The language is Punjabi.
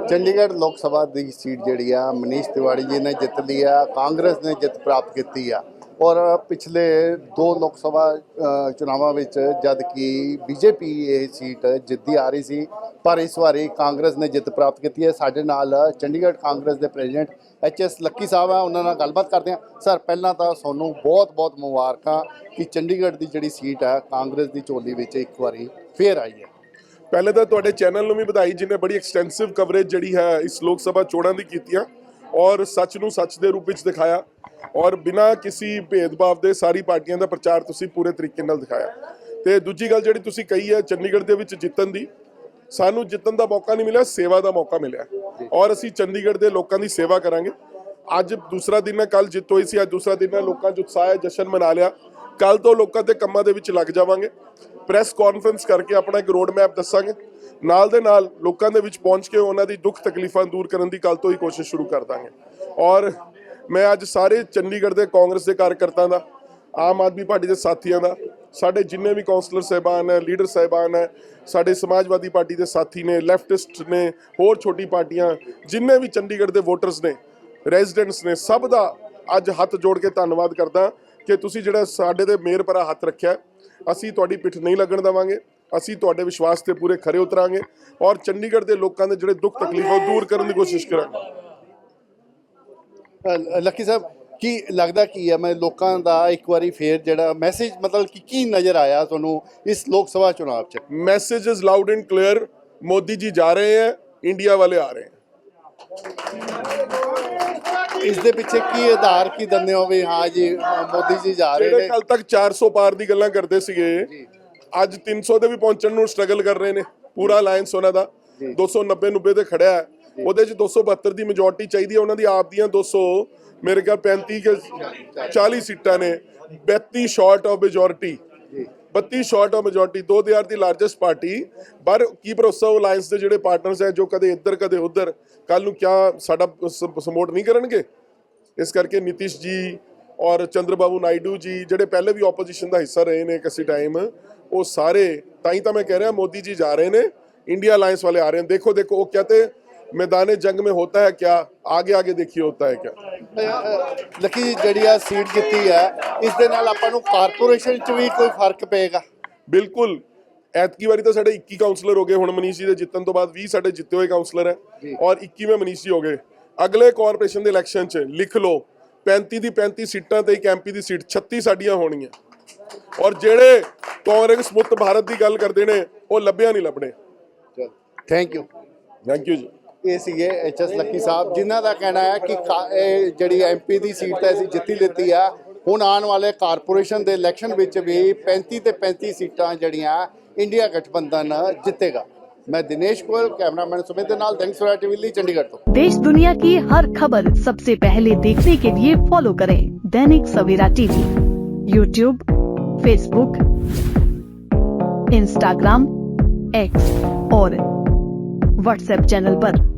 ਚੰਡੀਗੜ੍ਹ ਲੋਕ ਸਭਾ ਦੀ ਸੀਟ ਜਿਹੜੀ ਆ, ਮਨੀਸ਼ ਤਿਵਾੜੀ ਜੀ ਨੇ ਜਿੱਤ ਲਈ ਆ, ਕਾਂਗਰਸ ਨੇ ਜਿੱਤ ਪ੍ਰਾਪਤ ਕੀਤੀ ਆ। ਔਰ ਪਿਛਲੇ ਦੋ ਲੋਕ ਸਭਾ ਚੁਣਾਵਾਂ ਵਿੱਚ ਜਦ ਕਿ ਬੀਜੇਪੀ ਇਹ ਸੀਟ ਜਿੱਤਦੀ ਆ ਰਹੀ ਸੀ, ਪਰ ਇਸ ਵਾਰੀ ਕਾਂਗਰਸ ਨੇ ਜਿੱਤ ਪ੍ਰਾਪਤ ਕੀਤੀ ਹੈ। ਸਾਡੇ ਨਾਲ ਚੰਡੀਗੜ੍ਹ ਕਾਂਗਰਸ ਦੇ president H S Lucky sahib ਆ, ਉਹਨਾਂ ਨਾਲ ਗੱਲਬਾਤ ਕਰਦੇ ਆ। ਸਰ, ਪਹਿਲਾਂ ਤਾਂ ਤੁਹਾਨੂੰ ਬਹੁਤ-ਬਹੁਤ ਮੁਬਾਰਕਾਂ ਕਿ ਚੰਡੀਗੜ੍ਹ ਦੀ ਜਿਹੜੀ ਸੀਟ ਹੈ ਕਾਂਗਰਸ ਦੀ ਝੋਲੀ ਵਿੱਚ ਇੱਕ ਵਾਰੀ ਫੇਰ ਆਈ ਹੈ। ਪਹਿਲੇ ਤਾਂ ਤੁਹਾਡੇ ਚੈਨਲ ਨੂੰ ਵੀ ਵਧਾਈ ਜਿਨੇ ਬੜੀ ਐਕਸਟੈਂਸਿਵ ਕਵਰੇਜ ਜਿਹੜੀ ਹੈ ਇਸ ਲੋਕ ਸਭਾ ਚੋਣਾਂ ਦੀ ਕੀਤੀਆਂ ਔਰ ਸੱਚ ਨੂੰ ਸੱਚ ਦੇ ਰੂਪ ਵਿੱਚ ਦਿਖਾਇਆ ਔਰ ਬਿਨਾਂ ਕਿਸੇ ਭੇਦਭਾਵ ਦੇ ਸਾਰੀ ਪਾਰਟੀਆਂ ਦਾ ਪ੍ਰਚਾਰ ਤੁਸੀਂ ਪੂਰੇ ਤਰੀਕੇ ਨਾਲ ਦਿਖਾਇਆ। ਤੇ ਦੂਜੀ ਗੱਲ ਜਿਹੜੀ ਤੁਸੀਂ ਕਹੀ ਹੈ ਚੰਡੀਗੜ੍ਹ ਦੇ ਵਿੱਚ ਜਿੱਤਣ ਦੀ ਸਾਨੂੰ ਜਿੱਤਣ ਦਾ ਮੌਕਾ ਨਹੀਂ ਮਿਲਿਆ ਸੇਵਾ ਦਾ ਮੌਕਾ ਮਿਲਿਆ। ਔਰ ਅਸੀਂ ਚੰਡੀਗੜ੍ਹ ਦੇ ਲੋਕਾਂ ਦੀ ਸੇਵਾ ਕਰਾਂਗੇ। ਅੱਜ ਦੂਸਰਾ ਦਿਨ ਹੈ ਕੱਲ ਜਿੱਤ ਹੋਈ ਸੀ ਅੱਜ ਦੂਸਰਾ ਦਿਨ ਹੈ ਲੋਕਾਂ 'ਚ ਉਤਸ਼ਾਹ ਹੈ ਜਸ਼ਨ ਮਨਾ ਲਿਆ। ਕੱਲ ਤੋਂ ਲੋਕਾਂ ਦੇ ਕੰਮਾਂ ਦੇ ਵਿੱਚ ਲੱਗ ਜਾਵਾਂਗੇ। ਪ੍ਰੈਸ ਕਾਨਫਰੰਸ ਕਰਕੇ ਆਪਣਾ ਇੱਕ ਰੋਡ ਮੈਪ ਦੱਸਾਂਗੇ। ਨਾਲ ਦੇ ਨਾਲ ਲੋਕਾਂ ਦੇ ਵਿੱਚ ਪਹੁੰਚ ਕੇ ਉਹਨਾਂ ਦੀ ਦੁੱਖ ਤਕਲੀਫਾਂ ਦੂਰ ਕਰਨ ਦੀ ਕੱਲ ਤੋਂ ਹੀ ਕੋਸ਼ਿਸ਼ ਸ਼ੁਰੂ ਕਰ ਦਾਂਗੇ। ਔਰ ਮੈਂ ਅੱਜ ਸਾਰੇ ਚੰਡੀਗੜ੍ਹ ਦੇ ਕਾਂਗਰਸ ਦੇ ਕਾਰਜਕਰਤਾ ਦਾ, ਆਮ ਆਦਮੀ ਪਾਰਟੀ ਦੇ ਸਾਥੀਆਂ ਦਾ, ਸਾਡੇ ਜਿੰਨੇ ਵੀ ਕਾਉਂਸਲਰ ਸਹਿਬਾਨ ਹੈ, ਲੀਡਰ ਸਹਿਬਾਨ ਹੈ, ਸਾਡੇ ਸਮਾਜਵਾਦੀ ਪਾਰਟੀ ਦੇ ਸਾਥੀ ਨੇ ਲੈਫਟਿਸਟ ਨੇ, ਹੋਰ ਛੋਟੀ ਪਾਰਟੀਆਂ, ਜਿੰਨੇ ਵੀ ਚੰਡੀਗੜ੍ਹ ਦੇ ਵੋਟਰਸ ਨੇ ਰੈਜ਼ੀਡੈਂਟਸ ਨੇ, ਸਭ ਦਾ ਅੱਜ ਹੱਥ ਜੋੜ ਕੇ ਧੰਨਵਾਦ ਕਰਦਾ। ਕਿ ਤੁਸੀਂ ਜਿਹੜਾ ਸਾਡੇ ਦੇ ਮੇਰ ਪਰਾ ਹੱਥ ਰੱਖਿਆ ਅਸੀਂ ਤੁਹਾਡੀ ਪਿੱਠ ਨਹੀਂ ਲੱਗਣ ਦੇਵਾਂਗੇ ਅਸੀਂ ਤੁਹਾਡੇ ਵਿਸ਼ਵਾਸ ਤੇ ਪੂਰੇ ਖਰੇ ਉਤਰਾਂਗੇ ਔਰ ਚੰਡੀਗੜ੍ਹ ਦੇ ਲੋਕਾਂ ਦੇ ਜਿਹੜੇ ਦੁੱਖ ਤਕਲੀਫਾਂ ਦੂਰ ਕਰਨ ਦੀ ਕੋਸ਼ਿਸ਼ ਕਰਾਂਗੇ। ਲੱਕੀ ਸਾਹਿਬ ਕੀ ਲੱਗਦਾ ਕੀ ਹੈ? ਮੈਂ ਲੋਕਾਂ ਦਾ ਇੱਕ ਵਾਰੀ ਫੇਰ ਜਿਹੜਾ ਮੈਸੇਜ ਮਤਲਬ ਕਿ ਕੀ ਨਜ਼ਰ ਆਇਆ ਤੁਹਾਨੂੰ ਇਸ ਲੋਕ ਸਭਾ ਚੋਣਾਂ 'ਚ? Message is loud and clear Modi ji ਜਾ ਰਹੇ ਹੈ ਇੰਡੀਆ ਵਾਲੇ ਆ ਰਹੇ ਹੈ। ਇਸ ਦੇ ਪਿੱਛੇ ਕੀ ਆਧਾਰ ਕੀ ਦਿੰਦੇ ਹੋ ਵੀ ਹਾਂ ਜੀ ਮੋਦੀ ਜੀ ਜਾ ਰਹੇ ਜਿਹੜੇ ਨੇ? ਕੱਲ ਤੱਕ 400 ਪਾਰ ਦੀ ਗੱਲਾਂ ਕਰਦੇ ਸੀਗੇ ਅੱਜ 300 ਦੇ ਵੀ ਪਹੁੰਚਣ ਨੂੰ ਸਟਰਗਲ ਕਰ ਰਹੇ ਨੇ। ਪੂਰਾ ਅਲਾਈਅੰਸ ਉਹਨਾਂ ਦਾ। 290 90 ਤੇ ਖੜਿਆ ਹੈ। ਉਹਦੇ ਚ 272 ਦੀ ਮੈਜੋਰਟੀ ਚਾਹੀਦੀ ਹੈ। ਉਹਨਾਂ ਦੀ ਆਪ ਦੀਆਂ 200 ਮੇਰੇ ਖਿਆਲ 35 ਕੇ 40 ਸੀਟਾਂ ਨੇ। 32 short of majority 32 short of majority ਦੋ ਦੇ ਆਰ ਦੀ ਲਾਰਜੈਸਟ ਪਾਰਟੀ ਪਰ ਕੀ ਭਰੋਸਾ ਉਹ ਅਲਾਈਅੰਸ ਦੇ ਜਿਹੜੇ ਪਾਰਟਨਰਸ ਹੈ ਜੋ ਕਦੇ ਇੱਧਰ ਕਦੇ ਉੱਧਰ ਕੱਲ ਨੂੰ ਕਿਆ ਸਾਡਾ ਸਪੋਰਟ ਨਹੀਂ ਕਰਨਗੇ ਇਸ ਕਰਕੇ ਨਿਤਿਸ਼ ਜੀ ਔਰ ਚੰਦਰਬਾਬੂ ਨਾਇਡੂ ਜੀ ਜਿਹੜੇ ਪਹਿਲੇ ਵੀ ਆਪੋਜੀਸ਼ਨ ਦਾ ਹਿੱਸਾ ਰਹੇ ਨੇ ਕਿਸੇ ਟਾਈਮ ਉਹ ਸਾਰੇ ਤਾਂ ਹੀ ਤਾਂ ਮੈਂ ਕਹਿ ਰਿਹਾ ਮੋਦੀ ਜੀ ਜਾ ਰਹੇ ਨੇ इंडिया अलायंस वाले आ रहे हैं देखो देखो वो कहते मैदान जंग में होता है क्या आगे आगे देखिए होता है क्या ਲੱਕੀ ਜਿਹੜੀ ਆ ਸੀਟ ਜਿੱਤੀ ਹੈ ਇਸ ਦੇ ਨਾਲ ਆਪਾਂ ਨੂੰ ਕਾਰਪੋਰੇਸ਼ਨ 'ਚ ਵੀ ਕੋਈ ਫ਼ਰਕ ਪਏਗਾ? ਬਿਲਕੁਲ। ਐਤਕੀ ਵਾਰੀ ਤਾਂ ਸਾਡੇ 21 ਕਾਉਂਸਲਰ ਹੋ ਗਏ ਹੁਣ ਮਨੀਸ਼ ਜੀ ਦੇ ਜਿੱਤਣ ਤੋਂ ਬਾਅਦ 20 ਸਾਡੇ ਜਿੱਤੇ ਹੋਏ ਕਾਉਂਸਲਰ ਹੈ ਔਰ 21ਵੇਂ ਮਨੀਸ਼ ਜੀ ਹੋ ਗਏ। ਅਗਲੇ ਕਾਰਪੋਰੇਸ਼ਨ ਦੇ ਇਲੈਕਸ਼ਨ 'ਚ ਲਿਖ ਲਓ 35 ਦੀ 35 ਸੀਟਾਂ ਤੇ ਇੱਕ ਐਮਪੀ ਦੀ ਸੀਟ 36 ਸਾਡੀਆਂ ਹੋਣੀਆਂ ਔਰ ਜਿਹੜੇ ਕਾਂਗਰਸ ਮੁਕਤ ਭਾਰਤ ਦੀ ਗੱਲ ਕਰਦੇ ਨੇ ਉਹ ਲੱਭਿਆ ਨਹੀਂ ਲੱਭਣੇ। ਥੈਂਕ ਯੂ ਥੈਂਕ ਯੂ ਜੀ। ਇਹ ਸੀਗੇ ਐਚਐਸ ਲੱਕੀ ਸਾਹਿਬ ਜਿਨ੍ਹਾਂ ਦਾ ਕਹਿਣਾ ਹੈ ਕਿ ਜਿਹੜੀ ਐਮਪੀ ਦੀ ਸੀਟ ਤਾਂ ਅਸੀਂ ਜਿੱਤੀ ਲਿੱਤੀ ਆ ਹੁਣ ਆਉਣ ਵਾਲੇ ਕਾਰਪੋਰੇਸ਼ਨ ਦੇ ਇਲੈਕਸ਼ਨ ਵਿੱਚ ਵੀ 35 ਤੇ 35 ਸੀਟਾਂ ਜਿਹੜੀਆਂ ਇੰਡੀਆ ਗਠਬੰਧਨ ਜਿੱਤੇਗਾ मैं दिनेश गोयल कैमरामैन सुमित नाल थैंक्स फॉर टीवी ली चंडीगढ़ तो देश दुनिया की हर खबर सबसे पहले देखने के लिए फॉलो करें Dainik Savera TV YouTube Facebook Instagram X और व्हाट्सएप चैनल पर।